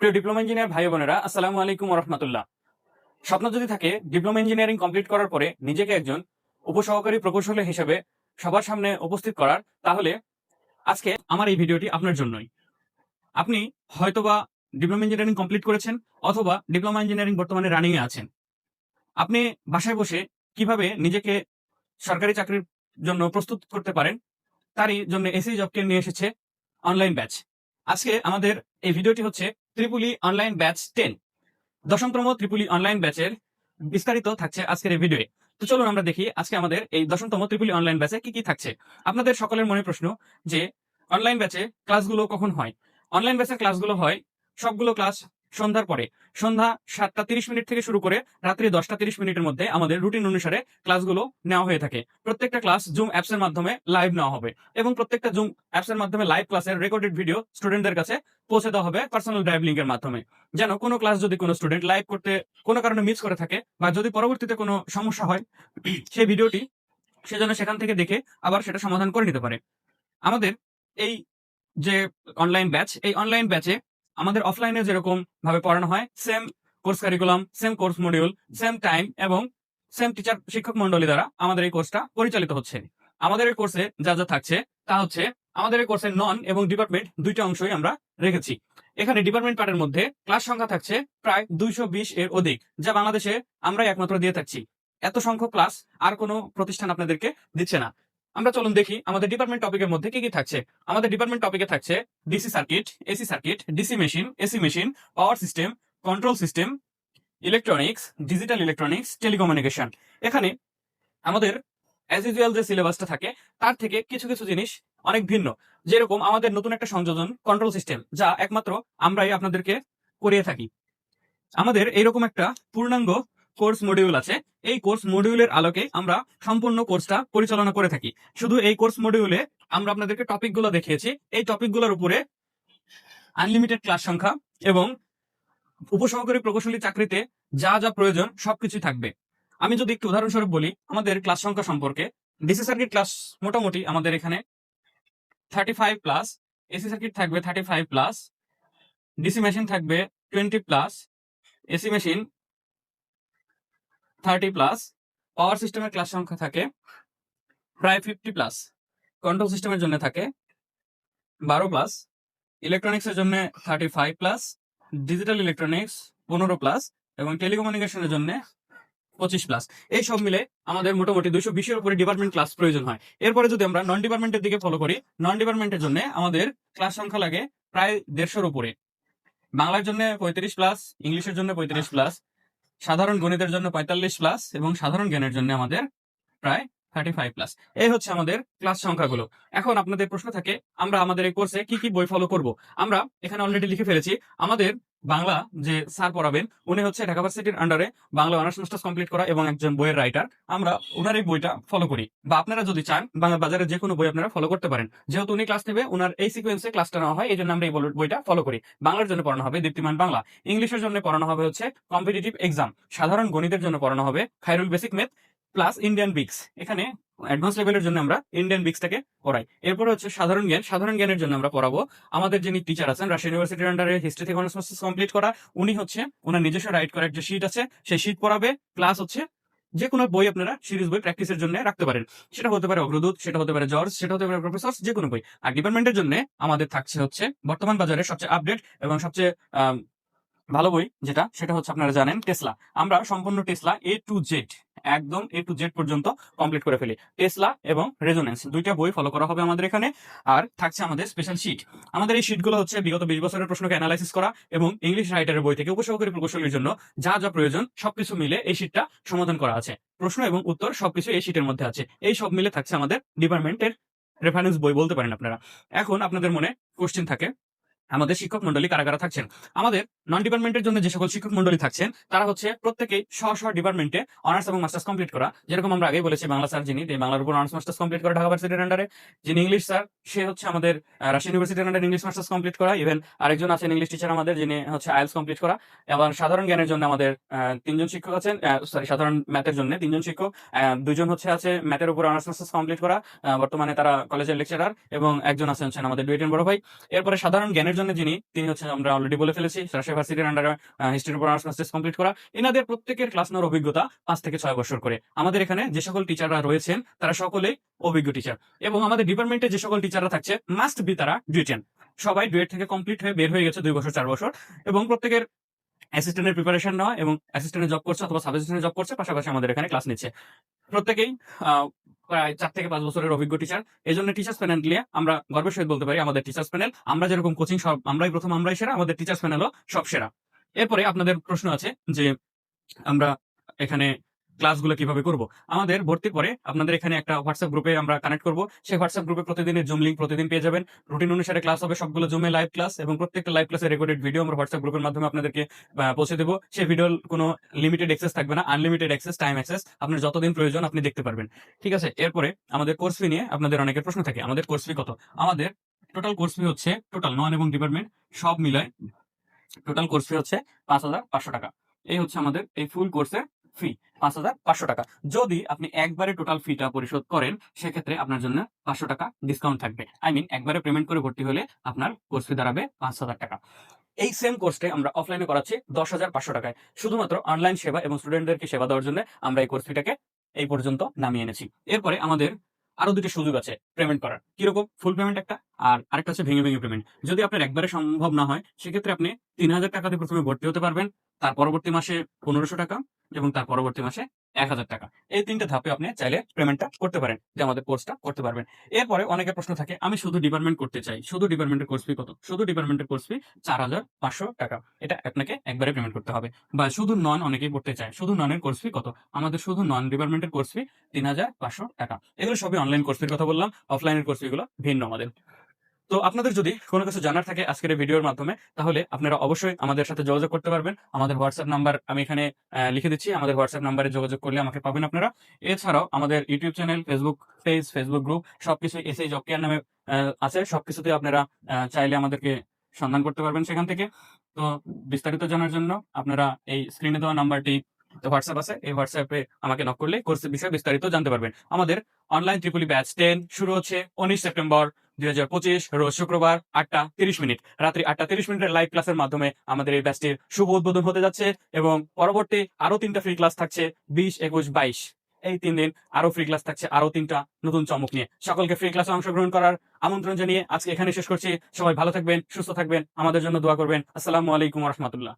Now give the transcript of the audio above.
প্রিয় diploma engineer ভাই বোনেরা, আসসালামু আলাইকুম রহমতুল্লাহ স্বপ্ন যদি থাকে ডিপ্লোমা ইঞ্জিনিয়ারিং কমপ্লিট করার পরে নিজেকে একজন উপসহকারী প্রকৌশলী হিসেবে সবার সামনে উপস্থিত করার, তাহলে আজকে আমার এই ভিডিওটি আপনার জন্যই। আপনি হয়তোবা ডিপ্লোমা ইঞ্জিনিয়ারিং কমপ্লিট করেছেন, অথবা ডিপ্লোমা ইঞ্জিনিয়ারিং বর্তমানে রানিং এ আছেন। আপনি বাসায় বসে কীভাবে নিজেকে সরকারি চাকরির জন্য প্রস্তুত করতে পারেন, তারই জন্য এসি জবকে নিয়ে এসেছে অনলাইন ব্যাচ আজকে আমাদের এই ভিডিওটি হচ্ছে triple E online batch ten দশমতম ত্রিপুলি অনলাইন ব্যাচের বিস্তারিত থাকছে আজকের এই ভিডিও তো চলুন আমরা দেখি আজকে আমাদের এই দশমতম ত্রিপুলি অনলাইন ব্যাচে কি কি থাকছে। আপনাদের সকলের মনে প্রশ্ন যে অনলাইন ব্যাচে ক্লাসগুলো কখন হয়? অনলাইন ব্যাচের ক্লাসগুলো হয়, সবগুলো ক্লাস সন্ধ্যার পরে। সন্ধ্যা সাতটা তিরিশ মিনিট থেকে শুরু করে রাত্রি দশটা তিরিশ মিনিটের মধ্যে আমাদের রুটিন অনুসারে ক্লাসগুলো নেওয়া হয়ে থাকে। প্রত্যেকটা ক্লাস জুম অ্যাপস এর মাধ্যমে লাইভ নেওয়া হবে এবং প্রত্যেকটা জুম অ্যাপস এর মাধ্যমে লাইভ ক্লাসের রেকর্ডেড ভিডিও স্টুডেন্টদের কাছে পৌঁছে দেওয়া হবে পার্সোনাল ড্রাইভ লিঙ্কের মাধ্যমে। যেন কোনো ক্লাস যদি কোনো স্টুডেন্ট লাইভ করতে কোনো কারণে মিস করে থাকে বা যদি পরবর্তীতে কোনো সমস্যা হয় সেই ভিডিওটি সে যেন সেখান থেকে দেখে আবার সেটা সমাধান করে নিতে পারে। আমাদের এই যে অনলাইন ব্যাচ এই অনলাইন ব্যাচে আমাদের অফলাইনে যেরকম ভাবে পড়ানো হয় same course curriculum same course module same time এবং সেম টিচার শিক্ষক মন্ডলী দ্বারা আমাদের এই কোর্সটা পরিচালিত হচ্ছে। আমাদের এই কোর্সে যা যা থাকছে, তা হচ্ছে আমাদের এই কোর্সের নন এবং ডিপার্টমেন্ট দুইটা অংশই আমরা রেখেছি। এখানে ডিপার্টমেন্ট পার্টের মধ্যে ক্লাস সংখ্যা থাকছে প্রায় দুইশো বিশ এর অধিক, যা বাংলাদেশে আমরাই একমাত্র দিয়ে থাকছি। এত সংখ্যক ক্লাস আর কোনো প্রতিষ্ঠান আপনাদেরকে দিচ্ছে না। আমরা চলুন দেখি আমাদের ডিপার্টমেন্ট টপিকের মধ্যে কি কি থাকছে। আমাদের ডিপার্টমেন্ট টপিকে থাকছে DC circuit AC circuit DC machine AC machine power system control system electronics digital electronics telecommunication এখানে আমাদের অ্যাজ ইউজুয়াল যে সিলেবাসটা থাকে, তার থেকে কিছু কিছু জিনিস অনেক ভিন্ন। যেরকম আমাদের নতুন একটা সংযোজন কন্ট্রোল সিস্টেম যা একমাত্র আমরাই আপনাদেরকে করিয়ে থাকি। আমাদের এইরকম একটা পূর্ণাঙ্গ কোর্স মডিউল আছে। এই কোর্স মডিউলের আলোকে আমরা সম্পূর্ণ কোর্সটা পরিচালনা করে থাকি। শুধু এই কোর্স মডিউলে আমরা আপনাদেরকে টপিকগুলো দেখিয়েছি। এই টপিকগুলোর উপরে আনলিমিটেড ক্লাস সংখ্যা এবং উপসহকারী প্রকৌশলী চাকরিতে যা যা প্রয়োজন সবকিছু থাকবে। আমি যদি একটু উদাহরণস্বরূপ বলি, আমাদের ক্লাস সংখ্যা সম্পর্কে। ডিসি সার্কিট ক্লাস মোটামুটি আমাদের এখানে thirty five plus AC circuit থাকবে thirty five plus DC machine থাকবে twenty plus AC machine thirty plus power সিস্টেমের ক্লাস সংখ্যা থাকে প্রায় ফিফটি প্লাস কন্ট্রোল সিস্টেমের জন্য থাকে বারো প্লাস ইলেকট্রনিক্সের জন্য thirty five plus digital electronics পনেরো প্লাস এবং টেলিকমিউনিকেশনের জন্য পঁচিশ প্লাস এই সব মিলে আমাদের মোটামুটি দুইশো বিশের উপরে ডিপার্টমেন্ট ক্লাস প্রয়োজন হয়। এরপরে যদি আমরা নন ডিপার্টমেন্টের দিকে ফলো করি নন ডিপার্টমেন্টের জন্য আমাদের ক্লাস সংখ্যা লাগে প্রায় দেড়শোর উপরে। বাংলার জন্য পঁয়ত্রিশ প্লাস ইংলিশের জন্য পঁয়ত্রিশ প্লাস সাধারণ গণিতের জন্য পঁয়তাল্লিশ প্লাস এবং সাধারণ জ্ঞানের জন্য আমাদের প্রায় থার্টি ফাইভ প্লাস এই হচ্ছে আমাদের ক্লাস সংখ্যাগুলো। এখন আপনাদের প্রশ্ন থাকে, আমরা আমাদের এই কোর্সে কি কি বই ফলো করব? আমরা এখানে অলরেডি লিখে ফেলেছি, আমাদের বাংলা যে স্যার পড়াবেন, উনি হচ্ছে ঢাকা ভার্সিটির আন্ডারে বাংলা অনার্স মাস্টার্স কমপ্লিট করা এবং একজন বইয়ের রাইটার আমরা ওনার এই বইটা ফলো করি। বা আপনারা যদি চান, বাংলা বাজারে যে কোনো বই আপনারা ফলো করতে পারেন। যেহেতু উনি ক্লাস নেবে ওনার এই সিকোয়েন্সে ক্লাসটা নেওয়া হয় এই জন্য আমরা এই বই- বইটা ফলো করি। বাংলার জন্য পড়ানো হবে দীপ্তিমান বাংলা। ইংলিশের জন্য পড়ানো হবে হচ্ছে কম্পিটিটিভ এক্সাম সাধারণ গণিতের জন্য পড়ানো হবে Khairul basic math plus Indian বিক্স এখানে অ্যাডভান্স লেভেলের জন্য আমরা ইন্ডিয়ান বিক্সটাকে পড়াই। এরপর হচ্ছে সাধারণ জ্ঞান। সাধারণ জ্ঞানের জন্য আমরা পড়াবো আমাদের যিনি টিচার আছেন রাশিয়া ইউনিভার্সিটির আন্ডারে হিস্ট্রি থেকে অনার্স মাস্টার্স কমপ্লিট করা, উনি হচ্ছে ওনার নিজস্ব রাইট করার যে শিট আছে, সেই শিট পড়াবে প্লাস হচ্ছে যে কোনো বই আপনারা সিরিজ বই প্র্যাকটিসের জন্য রাখতে পারেন। সেটা হতে পারে অগ্রদূত, সেটা হতে পারে জর্জ সেটা হতে পারে প্রফেসর যে কোনো বই। আর ডিপার্টমেন্টের জন্য আমাদের থাকছে হচ্ছে বর্তমান বাজারে সবচেয়ে আপডেট এবং সবচেয়ে ভালো বই যেটা, সেটা হচ্ছে আপনারা জানেন টেসলা। আমরা সম্পূর্ণ টেসলা এ টু জেড একদম এ টু জেড পর্যন্ত কমপ্লিট করে ফেলি। টেসলা এবং রেজোনেন্স দুইটা বই ফলো করা হবে আমাদের এখানে। আর থাকছে আমাদের স্পেশাল শিট আমাদের এই শিটগুলো হচ্ছে বিগত বিশ বছরের প্রশ্নকে অ্যানালাইসিস করা এবং ইংলিশ রাইটারের বই থেকে উপসহকারী প্রকৌশলীর জন্য যা যা প্রয়োজন, সবকিছু মিলে এই শিটটা সমাধান করা আছে। প্রশ্ন এবং উত্তর সবকিছু এই শিটের মধ্যে আছে। এই সব মিলে থাকছে আমাদের ডিপার্টমেন্টের রেফারেন্স বই, বলতে পারেন আপনারা। এখন আপনাদের মনে কোশ্চেন থাকে আমাদের শিক্ষক মন্ডলী কারা কারা থাকছেন। আমাদের নন ডিপার্টমেন্টের জন্য যে সকল শিক্ষক মন্ডলী থাকছেন তারা হচ্ছে প্রত্যেকেই স্ব স্ব ডিপার্টমেন্টে অনার্স এবং মাস্টার্স কমপ্লিট করা। যেরকম আমরা আগে বলেছি বাংলা স্যার যিনি বাংলার উপর অনার্স মাস্টার্স কমপ্লিট করা ঢাকা ভার্সিটির আন্ডারে যিনি ইংলিশ স্যার সে হচ্ছে আমাদের রাজশাহী ইউনিভার্সিটির আন্ডারে ইংলিশ মাস্টার্স কমপ্লিট করা। ইভেন আরেকজন আছেন ইংলিশ টিচার আমাদের যিনি হচ্ছে আইএলস কমপ্লিট করা। এবং সাধারণ জ্ঞানের জন্য আমাদের তিনজন শিক্ষক আছেন সরি সাধারণ ম্যাথের জন্য তিনজন শিক্ষক। আহ, দুইজন হচ্ছে আছে ম্যাথের উপর অনার্স মাস্টার্স কমপ্লিট করা। বর্তমানে তারা কলেজের লেকচারার এবং একজন আছেন আমাদের ডুয়েটেন বড় ভাই। এরপরে সাধারণ জ্ঞানের জন্য যিনি, তিনি হচ্ছেন আমরা অলরেডি বলে ফেলেছি রাজশাহী আন্ডারে হিস্ট্রির উপর অনার্স মাস্টার্স কমপ্লিট করা। এনাদের প্রত্যেকের ক্লাস নেওয়ার অভিজ্ঞতা পাঁচ থেকে ছয় বছর করে। আমাদের এখানে যে সকল টিচাররা রয়েছেন, তারা সকলেই অভিজ্ঞ টিচার এবং আমাদের ডিপার্টমেন্টে যে সকল টিচাররা থাকছে মাস্ট বি তারা ডুয়েটেন সবাই ডুয়েট থেকে কমপ্লিট হয়ে বের হয়ে গেছে দুই বছর, চার বছর। এবং প্রত্যেকের অ্যাসিস্ট্যান্টের প্রিপারেশন নেওয়া এবং অ্যাসিস্ট্যান্টের জব করছে অথবা সাব অ্যাসিস্ট্যান্টের জব করছে, পাশাপাশি আমাদের এখানে ক্লাস নিচ্ছে। প্রত্যেকেই চার থেকে পাঁচ বছরের অভিজ্ঞ টিচার এই জন্য টিচার্স প্যানেল নিয়ে আমরা গর্বের সহিত বলতে পারি আমাদের টিচার্স প্যানেল আমরা যেরকম কোচিং সব, আমরাই প্রথম, আমরাই সেরা, আমাদের টিচার্স প্যানেলও সব সেরা। এরপরে আপনাদের প্রশ্ন আছে যে আমরা এখানে ক্লাসগুলো কীভাবে করব? আমাদের ভর্তির পরে আপনাদের এখানে একটা হোয়াটসঅ্যাপ গ্রুপে আমরা কানেক্ট করব। সেই হোয়াটসঅ্যাপ গ্রুপে প্রতিদিনের জুম লিঙ্ক প্রতিদিন পেয়ে যাবেন। রুটিন অনুসারে ক্লাস হবে সবগুলো জুমে লাইভ ক্লাস এবং প্রত্যেকটা লাইভ ক্লাসের রেকর্ডেড ভিডিও আমরা হোয়াটসঅ্যাপ গ্রুপের মাধ্যমে আপনাদেরকে পৌঁছে দেবো। সেই ভিডিওর কোনো লিমিটেড অ্যাক্সেস থাকবে না। আনলিমিটেড অ্যাক্সেস টাইম অ্যাক্সেস আপনার যতদিন প্রয়োজন আপনি দেখতে পারবেন। ঠিক আছে? এরপরে আমাদের কোর্স ফি নিয়ে আপনাদের অনেকের প্রশ্ন থাকে। আমাদের কোর্স ফি কত? আমাদের টোটাল কোর্স ফি হচ্ছে টোটাল নন এবং ডিপার্টমেন্ট সব মিলায় টোটাল কোর্স ফি হচ্ছে পাঁচ হাজার পাঁচশো টাকা। এই হচ্ছে আমাদের, এই ফুল কোর্সের ফি পাঁচ হাজার পাঁচশো টাকা। যদি আপনি একবারে টোটাল ফিটা পরিশোধ করেন, সেক্ষেত্রে আপনার জন্য পাঁচশো টাকা ডিসকাউন্ট থাকবে। আই মিন একবারে পেমেন্ট করে ভর্তি হলে আপনার কোর্স ফি দাঁড়াবে পাঁচ হাজার টাকা। এই সেম কোর্সটা আমরা অফলাইনে করাচ্ছি দশ হাজার পাঁচশো টাকায়। শুধুমাত্র অনলাইন সেবা এবং স্টুডেন্টদেরকে সেবা দেওয়ার জন্য আমরা এই কোর্স ফিটাকে এই পর্যন্ত নামিয়ে এনেছি। এরপরে আমাদের আরও দুটি সুযোগ আছে পেমেন্ট করার। কীরকম? ফুল পেমেন্ট একটা? আর আরেকটা হচ্ছে ভেঙে ভেঙে পেমেন্ট যদি আপনার একবারে সম্ভব না হয়, সেক্ষেত্রে আপনি তিন হাজার টাকা দিয়ে প্রথমে ভর্তি হতে পারবেন, তার পরবর্তী মাসে পনেরোশো টাকা এবং তার পরবর্তী মাসে এক হাজার টাকা। এই তিনটে ধাপে আপনি চাইলে পেমেন্টটা করতে পারেন, যে আমাদের কোর্সটা করতে পারবেন। এরপরে অনেকের প্রশ্ন থাকে, আমি শুধু ডিপার্টমেন্ট করতে চাই, শুধু ডিপার্টমেন্টের কোর্স ফি কত? শুধু ডিপার্টমেন্টের কোর্স ফি চার হাজার পাঁচশো টাকা। এটা আপনাকে একবারে পেমেন্ট করতে হবে। বা শুধু নন অনেকেই পড়তে চায়, শুধু ননের কোর্স ফি কত? আমাদের শুধু নন ডিপার্টমেন্টের কোর্স ফি তিন হাজার পাঁচশো টাকা। এগুলো সবই অনলাইন কোর্স ফির কথা বললাম অফলাইনের কোর্স ফি গুলো ভিন্ন আমাদের তো আপনাদের যদি কোনো কিছু জানার থাকে আজকের এই ভিডিওর মাধ্যমে, তাহলে আপনারা অবশ্যই আমাদের সাথে যোগাযোগ করতে পারবেন। আমাদের হোয়াটসঅ্যাপ নাম্বার আমি এখানে লিখে দিচ্ছি। আমাদের হোয়াটসঅ্যাপ নাম্বারে যোগাযোগ করলে আমাকে পাবেন আপনারা। এছাড়াও আমাদের YouTube channel Facebook page Facebook group সবকিছু এসে জব কেয়ার নামে আছে। সবকিছুতে আপনারা চাইলে আমাদেরকে সন্ধান করতে পারবেন সেখান থেকে। তো বিস্তারিত জানার জন্য আপনারা এই স্ক্রিনে দেওয়া নাম্বারটি হোয়াটসঅ্যাপ আছে। এই হোয়াটসঅ্যাপে আমাকে নক করলে কোর্সের বিষয়ে বিস্তারিত জানতে পারবেন। আমাদের অনলাইন ত্রিপুলি ব্যাচ টেন শুরু হচ্ছে উনিশ সেপ্টেম্বর। দুই হাজার পঁচিশ রোজ শুক্রবার আটটা তিরিশ মিনিট। রাত্রি আটটা তিরিশ মিনিটের লাইভ ক্লাসের মাধ্যমে আমাদের এই ব্যাচটির শুভ উদ্বোধন হতে যাচ্ছে এবং পরবর্তী আরও তিনটা ফ্রি ক্লাস থাকছে বিশ, একুশ, বাইশ। এই তিন দিন আরও ফ্রি ক্লাস থাকছে আরও তিনটা নতুন চমক নিয়ে। সকলকে ফ্রি ক্লাসে অংশগ্রহণ করার আমন্ত্রণ জানিয়ে আজকে এখানে শেষ করছি। সবাই ভালো থাকবেন, সুস্থ থাকবেন, আমাদের জন্য দোয়া করবেন। আসসালামু আলাইকুম রহমতুল্লাহ।